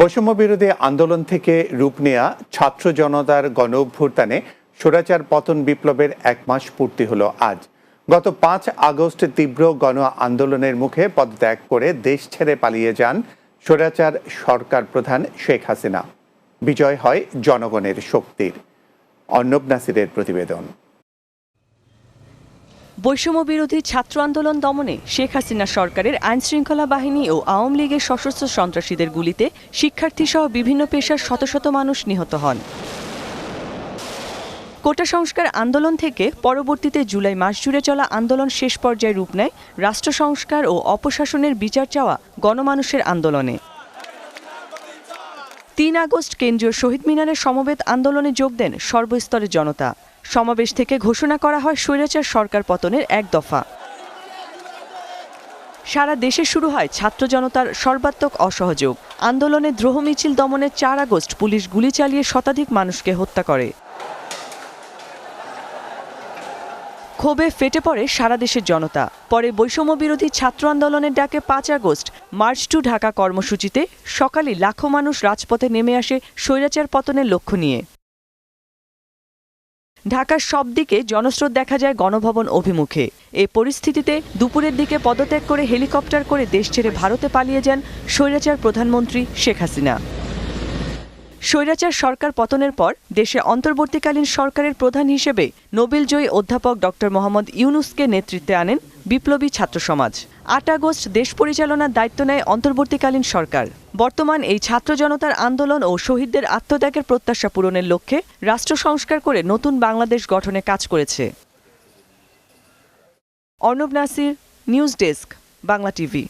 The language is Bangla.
বৈষম্য বিরোধী আন্দোলন থেকে রূপ নেয়া ছাত্র জনতার গণ অভ্যুত্থানে পতন বিপ্লবের এক মাস পূর্তি হলো আজ। গত পাঁচ আগস্ট তীব্র গণ আন্দোলনের মুখে পদত্যাগ করে দেশ ছেড়ে পালিয়ে যান স্বৈরাচার সরকার প্রধান শেখ হাসিনা। বিজয় হয় জনগণের শক্তির। অর্ণব নাসিরের প্রতিবেদন। বৈষম্য বিরোধী ছাত্র আন্দোলন দমনে শেখ হাসিনা সরকারের আইন শৃঙ্খলা বাহিনী ও আওয়ামী লীগের সশস্ত্র সন্ত্রাসীদের গুলিতে শিক্ষার্থী সহ বিভিন্ন পেশার শত শত মানুষ নিহত হন। কোটা সংস্কার আন্দোলন থেকে পরবর্তীতে জুলাই মাস জুড়ে চলা আন্দোলন শেষ পর্যায়ে রূপ নেয় রাষ্ট্র সংস্কার ও অপশাসনের বিচার চাওয়া গণমানুষের আন্দোলনে। তিন আগস্ট কেন্দ্রীয় শহীদ মিনারের সমবেত আন্দোলনে যোগ দেন সর্বস্তরের জনতা। সমাবেশ থেকে ঘোষণা করা হয় স্বৈরাচার সরকার পতনের এক দফা। সারা দেশে শুরু হয় ছাত্র জনতার সর্বাত্মক অসহযোগ। আন্দোলনে দ্রোহ মিছিল দমনে চার আগস্ট পুলিশ গুলি চালিয়ে শতাধিক মানুষকে হত্যা করে। ক্ষোভে ফেটে পড়ে সারা দেশের জনতা। পরে বৈষম্য বিরোধী ছাত্র আন্দোলনের ডাকে পাঁচ আগস্ট, মার্চ টু ঢাকা কর্মসূচিতে সকালে লাখো মানুষ রাজপথে নেমে আসে স্বৈরাচার পতনের লক্ষ্য নিয়ে। ঢাকার সব দিকে জনস্রোত দেখা যায় গণভবন অভিমুখে। এ পরিস্থিতিতে দুপুরের দিকে পদত্যাগ করে হেলিকপ্টার করে দেশ ছেড়ে ভারতে পালিয়ে যান স্বৈরাচার প্রধানমন্ত্রী শেখ হাসিনা। স্বৈরাচার সরকার পতনের পর দেশে অন্তর্বর্তীকালীন সরকারের প্রধান হিসেবে নোবেলজয়ী অধ্যাপক ডক্টর মোহাম্মদ ইউনুসকে নেতৃত্বে আনেন বিপ্লবী ছাত্র সমাজ। আট আগস্ট দেশ পরিচালনার দায়িত্ব নেয় অন্তর্বর্তীকালীন সরকার। বর্তমান এই ছাত্র জনতার আন্দোলন ও শহীদদের আত্মত্যাগের প্রত্যাশা পূরণের লক্ষ্যে রাষ্ট্র সংস্কার করে নতুন বাংলাদেশ গঠনে কাজ করেছে। Arnab Nasir, news desk, Bangla TV.